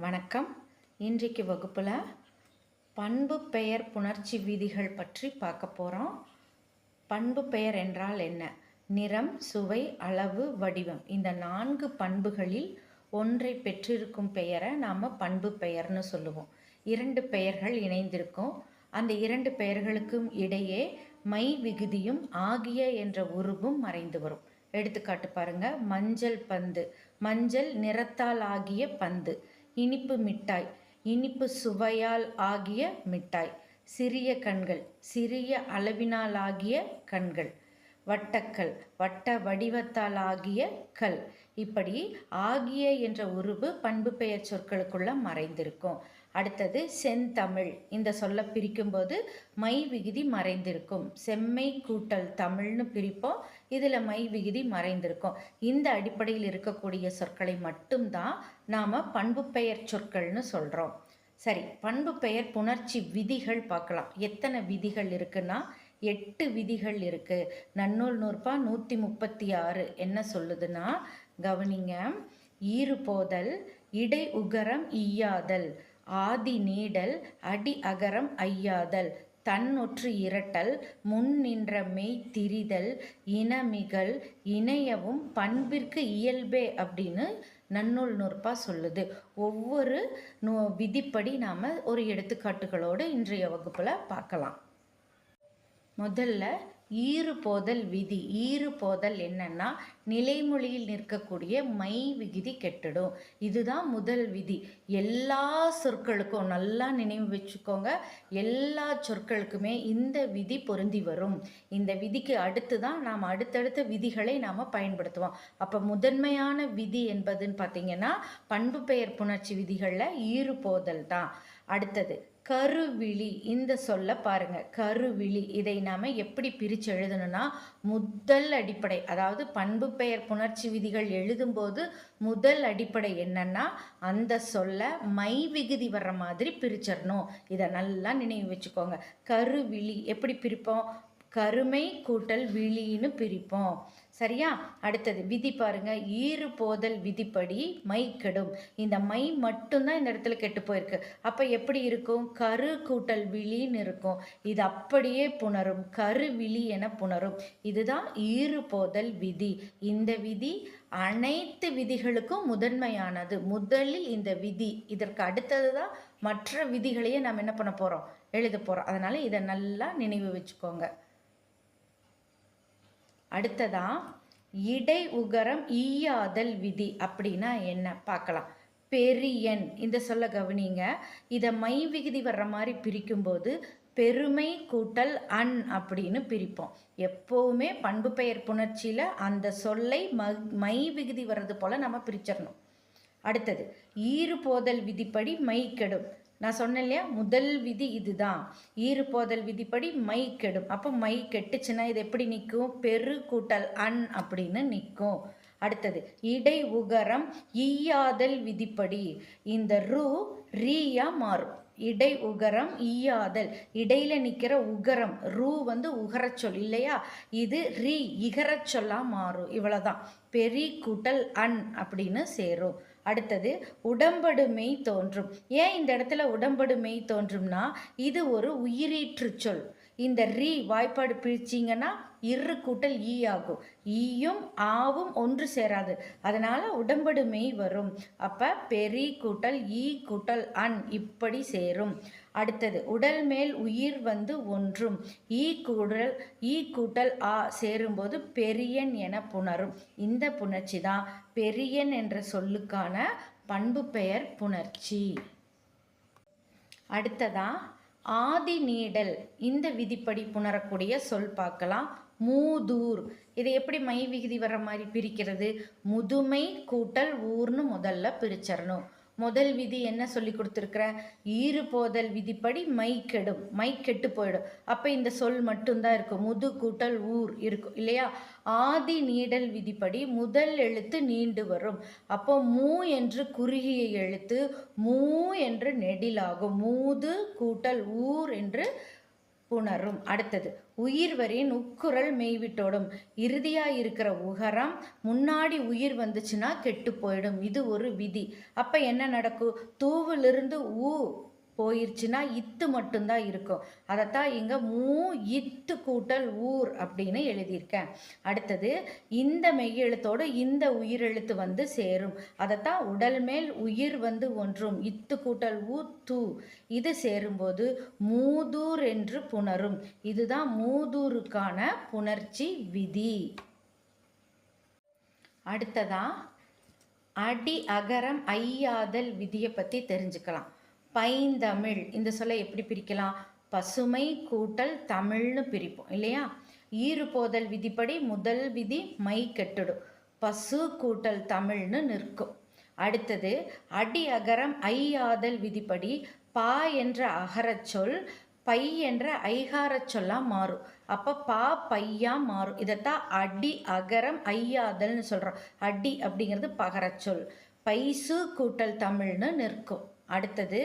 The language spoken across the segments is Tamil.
வணக்கம். இன்றைக்கு வகுப்பில் பண்பு பெயர் புணர்ச்சி விதிகள் பற்றி பார்க்க போகிறோம் பண்பு பெயர் என்றால் என்ன? நிறம் சுவை அளவு வடிவம். இந்த நான்கு பண்புகளில் ஒன்றை பெற்றிருக்கும் பெயரை நாம் பண்பு பெயர்னு சொல்லுவோம். இரண்டு பெயர்கள் இணைந்திருக்கும். அந்த இரண்டு பெயர்களுக்கும் இடையே மை விகுதியும் ஆகிய என்ற உருவும் மறைந்து வரும். எடுத்துக்காட்டு பாருங்க. மஞ்சள் பந்து. மஞ்சள் நிறத்தால் ஆகிய பந்து. இனிப்பு மிட்டாய் இனிப்பு சுவையால் ஆகிய மிட்டாய் சிறிய கண்கள் சிறிய அளவினால் ஆகிய கண்கள் வட்டக்கல் வட்ட வடிவத்தால் ஆகிய கல். இப்படி ஆகிய என்ற உருவு பண்பு பெயர் சொற்களுக்குள்ள மறைந்திருக்கும். அடுத்தது செந்தமிழ். இந்த சொல்ல பிரிக்கும்போது மை விகுதி மறைந்திருக்கும். செம்மை கூட்டல் தமிழ்னு பிரிப்போம். இதில் மை விகுதி மறைந்திருக்கும். இந்த அடிப்படையில் இருக்கக்கூடிய சொற்களை மட்டும்தான் நாம் பண்பு பெயர் சொற்கள்னு சொல்கிறோம் சரி பண்பு பெயர் புணர்ச்சி விதிகள் பார்க்கலாம். எத்தனை விதிகள் இருக்குன்னா எட்டு விதிகள் இருக்குது நன்னூல் நூற்பா நூற்றி முப்பத்தி ஆறு என்ன சொல்லுதுன்னா கவனிங்க ஈறுபோதல் இடை உகரம் ஈயாதல். ஆதி நீடல் அடி அகரம் ஐயாதல் தன்னொற்று இரட்டல் முன் நின்ற மெய் திரிதல் இனமிகள் இணையவும் பண்பிற்கு இயல்பே அப்படின்னு நன்னூல் நூற்பா சொல்லுது. ஒவ்வொரு நூ விதிப்படி நாம் ஒரு எடுத்துக்காட்டுகளோடு இன்றைய வகுப்பில் பார்க்கலாம். முதல்ல ஈறு போதல் விதி. ஈறு போதல் என்னன்னா நிலைமொழியில் நிற்கக்கூடிய மை விகுதி கெட்டுடும். இதுதான் முதல் விதி. எல்லா சொற்களுக்கும் நல்லா நினைவு வச்சுக்கோங்க. எல்லா சொற்களுக்குமே இந்த விதி பொருந்தி வரும். இந்த விதிக்கு அடுத்து தான் நாம் அடுத்தடுத்த விதிகளை நாம் பயன்படுத்துவோம். அப்போ முதன்மையான விதி என்பதுன்னு பார்த்தீங்கன்னா பண்பு பெயர் புணர்ச்சி விதிகளில் ஈறு போதல் தான். அடுத்தது கருவிழி. இந்த சொல்ல பாருங்க. கருவிழி. இதை நாம் எப்படி பிரித்து எழுதணும்னா முதல் அடிப்படை அதாவது பண்பு பெயர் புணர்ச்சி விதிகள் எழுதும்போது முதல் அடிப்படை என்னன்னா அந்த சொல்ல மை விகுதி வர்ற மாதிரி பிரிச்சிடணும். இதை நல்லா நினைவு வச்சுக்கோங்க. கருவிழி. எப்படி பிரிப்போம்? கருமை கூட்டல் விழின்னு பிரிப்போம். சரியா? அடுத்தது விதி பாருங்க. ஈறு போதல் விதிப்படி மை கெடும். இந்த மை மட்டும்தான் இந்த இடத்துல கெட்டு போயிருக்கு. அப்போ எப்படி இருக்கும்? கரு கூட்டல் விழின்னு இருக்கும். இது அப்படியே புணரும். கரு விழி என புணரும். இதுதான் ஈறு போதல் விதி. இந்த விதி அனைத்து விதிகளுக்கும் முதன்மையானது. முதலில் இந்த விதி. இதற்கு அடுத்தது தான் மற்ற விதிகளையே நம்ம என்ன பண்ண போகிறோம் எழுத போகிறோம் அதனால் இதை நல்லா நினைவு வச்சுக்கோங்க. அடுத்ததா இடை உகரம் ஈயாதல் விதி அப்படின்னா என்ன? பார்க்கலாம். பெரியன் இந்த சொல்ல கவனிங்க. இதை மை விகுதி வர்ற மாதிரி பிரிக்கும்போது பெருமை கூட்டல் அன் அப்படின்னு பிரிப்போம். எப்போவுமே பண்பு பெயர் புணர்ச்சியில் அந்த சொல்லை ம மை விகுதி வர்றது போல் நம்ம பிரிச்சிடணும். அடுத்தது ஈறு போதல் விதிப்படி மை கெடும். நான் சொன்னேன் இல்லையா? முதல் விதி இதுதான். ஈறுபோதல் விதிப்படி மை கெடும். அப்போ மை கெட்டுச்சுன்னா இது எப்படி நிற்கும்? பெரு கூட்டல் அன் அப்படின்னு நிற்கும். அடுத்தது இடை உகரம் ஈயாதல் விதிப்படி. இந்த ரூ ரீயா மாறும். இடை உகரம் ஈயாதல். இடையில நிற்கிற உகரம் ரூ வந்து உகரச்சொல் இல்லையா? இது ரீ இகரச்சொல்லா மாறும். இவ்வளோதான் பெரி கூட்டல் அன் அப்படின்னு சேரும். அடுத்தது உடம்படு மெய் தோன்றும். ஏன் இந்த இடத்துல உடம்படு மெய் தோன்றும்னா இது ஒரு உயிரீற்று சொல். இந்த ரீ வாய்ப்பாடு பிரிச்சிங்கன்னா இரு கூட்டல் ஈ ஆகும். ஈயும் ஆவும் ஒன்று சேராது. அதனால் உடம்படு மெய் வரும். அப்போ பெரி கூட்டல் ஈ கூட்டல் அன் இப்படி சேரும். அடுத்தது உடல் மேல் உயிர் வந்து ஒன்றும். ஈ கூடல் ஈ கூட்டல் ஆ சேரும்போது பெரியன் என புணரும். இந்த புணர்ச்சி தான் பெரியன் என்ற சொல்லுக்கான பண்பு பெயர் புணர்ச்சி. அடுத்ததா ஆதி நீடல். இந்த விதிப்படி புணரக்கூடிய சொல் பார்க்கலாம். மூதூர். இதை எப்படி மை விகுதி வர மாதிரி பிரிக்கிறது? முதுமை கூட்டல் ஊர்னு முதல்ல பிரிச்சிடணும் முதல் விதி என்ன சொல்லி கொடுத்துருக்குற? ஈறு போதல் விதிப்படி மை கெடும். மை கெட்டு போயிடும். அப்போ இந்த சொல் மட்டும்தான் இருக்கும். முது கூட்டல் ஊர் இருக்கும். இல்லையா? ஆதி நீடல் விதிப்படி முதல் எழுத்து நீண்டு வரும். அப்போ மூ என்று குறுகிய எழுத்து மூ என்று நெடிலாகும் மூது கூட்டல் ஊர் என்று புணரும். அடுத்தது உயிர்வரின் உக்குரல் மெய்விட்டோடும். இறுதியாக இருக்கிற உகரம் முன்னாடி உயிர் வந்துச்சுன்னா கெட்டு போயிடும். இது ஒரு விதி. அப்போ என்ன நடக்கும்? தூவிலிருந்து ஊ போயிடுச்சுன்னா இத்து மட்டும்தான் இருக்கும். அதைத்தான் இங்கே மூ இத்து கூட்டல் ஊர் அப்படின்னு எழுதியிருக்கேன். அடுத்தது இந்த மெய்யெழுத்தோடு இந்த உயிரெழுத்து வந்து சேரும். அதைத்தான் உடல் மேல் உயிர் வந்து ஒன்றும் இத்து கூட்டல் ஊ தூ. இது சேரும்போது மூதூர் என்று புணரும். இதுதான் மூதூருக்கான புணர்ச்சி விதி. அடுத்ததான் அடி அகரம் ஐயாதல் விதியை பற்றி தெரிஞ்சுக்கலாம். பைந்தமிழ். இந்த சொல்லை எப்படி பிரிக்கலாம்? பசுமை கூட்டல் தமிழ்னு பிரிப்போம் இல்லையா? ஈறு போதல் விதிப்படி முதல் விதி மை கெட்டுடும் பசு கூட்டல் தமிழ்னு நிற்கும். அடுத்தது அடி அகரம் ஐ ஆதல் விதிப்படி பா என்ற அகரச் சொல் பை என்ற ஐகாரச் சொல்லாக மாறும். அப்போ பா பையா மாறும். இதைத்தான் அடி அகரம் ஐயாதல்னு சொல்கிறோம் அடி அப்படிங்கிறது பகரச்சொல் பைசு கூட்டல் தமிழ்னு நிற்கும். அடுத்தது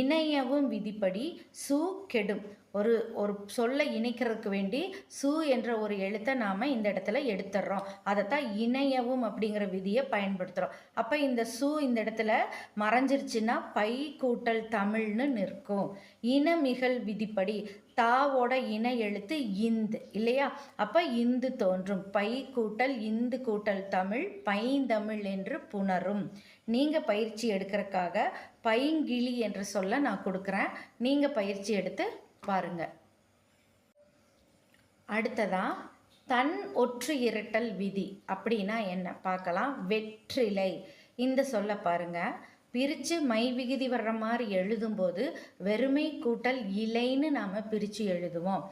இணையவும் விதிப்படி சு கெடும். ஒரு ஒரு சொல்லை இணைக்கிறதுக்கு வேண்டி சு என்ற ஒரு எழுத்தை நாம் இந்த இடத்துல எடுத்துடுறோம் அதைத்தான் இணையவும் அப்படிங்கிற விதியை பயன்படுத்துகிறோம் அப்போ இந்த சு இந்த இடத்துல மறைஞ்சிருச்சுன்னா பை கூட்டல் தமிழ்னு நிற்கும். இனமிகல் விதிப்படி தாவோட இன எழுத்து இந்து இல்லையா? அப்போ இந்து தோன்றும். பை கூட்டல் இந்து கூட்டல் தமிழ் பைந்தமிழ் என்று புணரும். நீங்கள் பயிற்சி எடுக்கிறதுக்காக பைங்கிளி என்ற சொல்ல நான் கொடுக்குறேன். நீங்கள் பயிற்சி எடுத்து பாருங்கள் அடுத்ததா தன் ஒற்று இரட்டல் விதி அப்படின்னா என்ன? பார்க்கலாம். வெற்றிலை. இந்த சொல்ல பாருங்கள் பிரித்து மை விகுதி வர்ற மாதிரி எழுதும்போது வெறுமை கூட்டல் இலைன்னு நாம் பிரித்து எழுதுவோம்.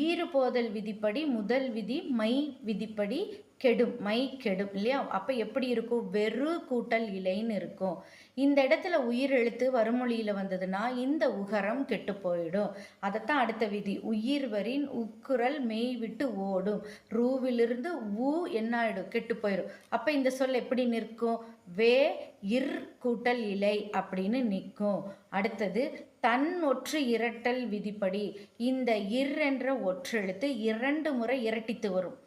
ஈறு போதல் விதிப்படி முதல் விதி மை விதிப்படி கெடும் மை கெடும் இல்லையா? அப்போ எப்படி இருக்கும்? வெறு கூட்டல் இலைன்னு இருக்கும். இந்த இடத்துல உயிர் எழுத்து வருமொழியில் வந்ததுன்னா இந்த உகரம் கெட்டு போயிடும். அதைத்தான் அடுத்த விதி. உயிர் வரின் உக்குரல் மெய் விட்டு ஓடும். ரூவிலிருந்து ஊ என்ன ஆயிடும் கெட்டு போயிடும் அப்போ இந்த சொல் எப்படி நிற்கும்? வே இர் கூட்டல் இலை அப்படின்னு நிற்கும். அடுத்தது தன் ஒற்று இரட்டல் விதிப்படி. இந்த இர் என்ற ஒற்றெழுத்து இரண்டு முறை இரட்டித்து வரும்.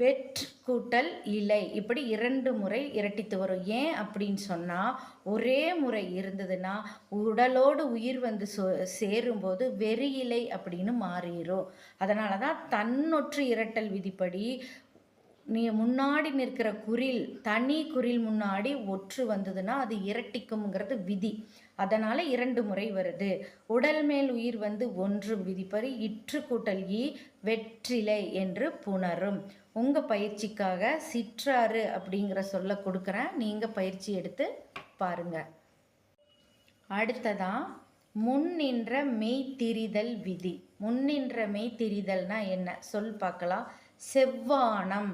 வெட் கூட்டல் இலை. இப்படி இரண்டு முறை இரட்டித்து வரும். ஏன் அப்படின்னு சொன்னால் ஒரே முறை இருந்ததுன்னா உடலோடு உயிர் வந்து சோ சேரும்போது வெறி இலை அப்படின்னு மாறிடும் அதனால தான் தன்னொற்று இரட்டல் விதிப்படி நீ முன்னாடி நிற்கிற குரில் தனி குரில் முன்னாடி ஒற்று வந்ததுன்னா அது இரட்டிக்கும்ங்கிறது விதி. அதனால் இரண்டு முறை வருது. உடல் மேல் உயிர் வந்து ஒன்று விதிப்படி இற்று கூட்டல் ஈ வெற்றிலை என்று புணரும். உங்கள் பயிற்சிக்காக சிற்றாறு அப்படிங்கிற சொல்ல கொடுக்குறேன். நீங்கள் பயிற்சி எடுத்து பாருங்கள் அடுத்ததான் முன்னின்ற மெய்த்திரிதல் விதி. முன்னின்ற மெய்த்திரிதல்னா என்ன? சொல் பார்க்கலாம். செவ்வானம்.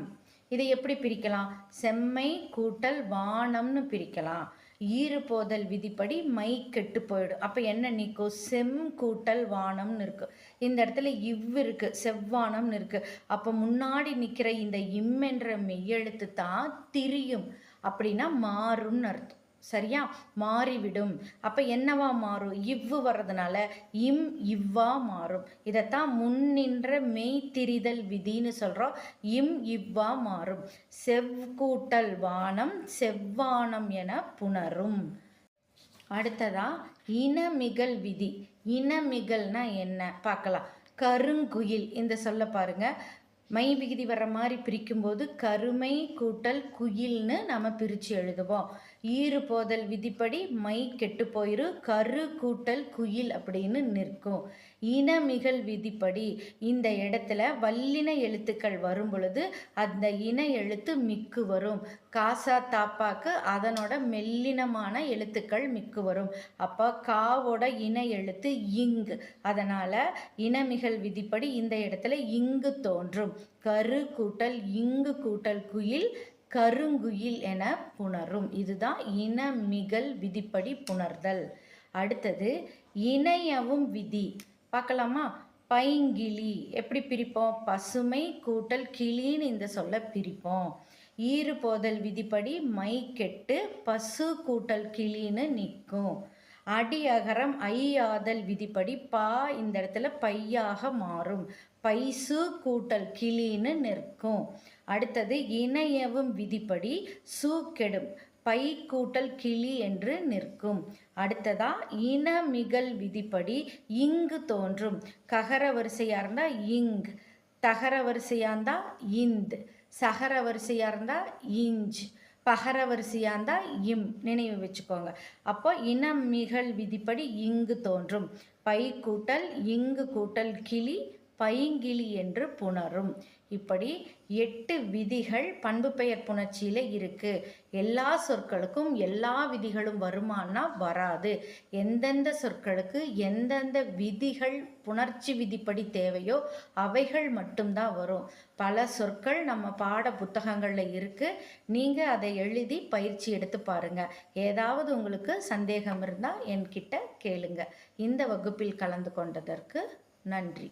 இதை எப்படி பிரிக்கலாம்? செம்மை கூட்டல் வானம்னு பிரிக்கலாம். ஈறுபோதல் விதிப்படி மை கெட்டு போயிடும். அப்போ என்ன நிற்கும் செம் கூட்டல் வானம்னு இருக்குது இந்த இடத்துல இவ் இருக்குது செவ்வானம்னு இருக்குது அப்போ முன்னாடி நிற்கிற இந்த இம் என்ற மெய்யெழுத்து தான் திரியும். அப்படின்னா மாறும்னு அர்த்தம். சரியா? மாறிவிடும். அப்போ என்னவா மாறும்? இவ்வு வர்றதுனால இம் இவ்வா மாறும். இதைத்தான் முன்னின்ற மெய்த்திரிதல் விதின்னு சொல்கிறோம் இம் இவ்வா மாறும். செவ்கூட்டல் வானம் செவ்வானம் என புணரும். அடுத்ததா இனமிகல் விதி. இனமிகல்னா என்ன? பார்க்கலாம். கருங்குயில். இந்த சொல்ல பாருங்க. மை விகுதி வர்ற மாதிரி பிரிக்கும்போது கருமை கூட்டல் குயில்னு நம்ம பிரித்து எழுதுவோம். ஈறு போதல் விதிப்படி மை கெட்டு போயிரு கரு கூட்டல் குயில் அப்படின்னு நிற்கும். இனமிகல் விதிப்படி இந்த இடத்துல வல்லின எழுத்துக்கள் வரும் பொழுது அந்த இன எழுத்து மிக்கு வரும். காசா தாப்பாக்கு அதனோட மெல்லினமான எழுத்துக்கள் மிக்கு வரும். அப்போ காவோட இன எழுத்து இங்கு. அதனால் இனமிகல் விதிப்படி இந்த இடத்துல இங்கு தோன்றும். கரு கூட்டல் இங்கு கூட்டல் குயில் கருங்குயில் என புணரும். இதுதான் இனமிகல் விதிப்படி புணர்தல். அடுத்தது இணையவும் விதி. பார்க்கலாமா? பைங்கிளி. எப்படி பிரிப்போம்? பசுமை கூட்டல் கிளின்னு இந்த சொல்ல பிரிப்போம். ஈறு போதல் விதிப்படி மை கெட்டு பசு கூட்டல் கிளின்னு நிற்கும். அடி அகரம் ஐயாதல் விதிப்படி பா இந்த இடத்துல பையாக மாறும். பைசு கூட்டல் கிளின்னு நிற்கும். அடுத்தது இணையவும் விதிப்படி சு கெடும். பை கூட்டல் கிளி என்று நிற்கும். அடுத்ததா இனமிகல் விதிப்படி இங்கு தோன்றும். ககர வரிசையாக இருந்தால் இங் தகர வரிசையாக இருந்தால் இந்த் சகர வரிசையாக இருந்தால் இஞ்ச். பகர வரிசையாக இருந்தால் இம் நினைவு வச்சுக்கோங்க. அப்போ இனமிகல் விதிப்படி இங்கு தோன்றும். பை கூட்டல் இங்கு கூட்டல் கிளி பைங்கிளி என்று புணரும். இப்படி எட்டு விதிகள் பண்பு பெயர் புணர்ச்சியில் இருக்குது எல்லா சொற்களுக்கும் எல்லா விதிகளும் வருமானா வராது. எந்தெந்த சொற்களுக்கு எந்தெந்த விதிகள் புணர்ச்சி விதிப்படி தேவையோ அவைகள் மட்டும்தான் வரும். பல சொற்கள் நம்ம பாட புத்தகங்களில் இருக்குது நீங்கள் அதை எழுதி பயிற்சி எடுத்து பாருங்க. ஏதாவது உங்களுக்கு சந்தேகம் இருந்தால் என்கிட்ட கேளுங்க. இந்த வகுப்பில் கலந்து கொண்டதற்கு நன்றி.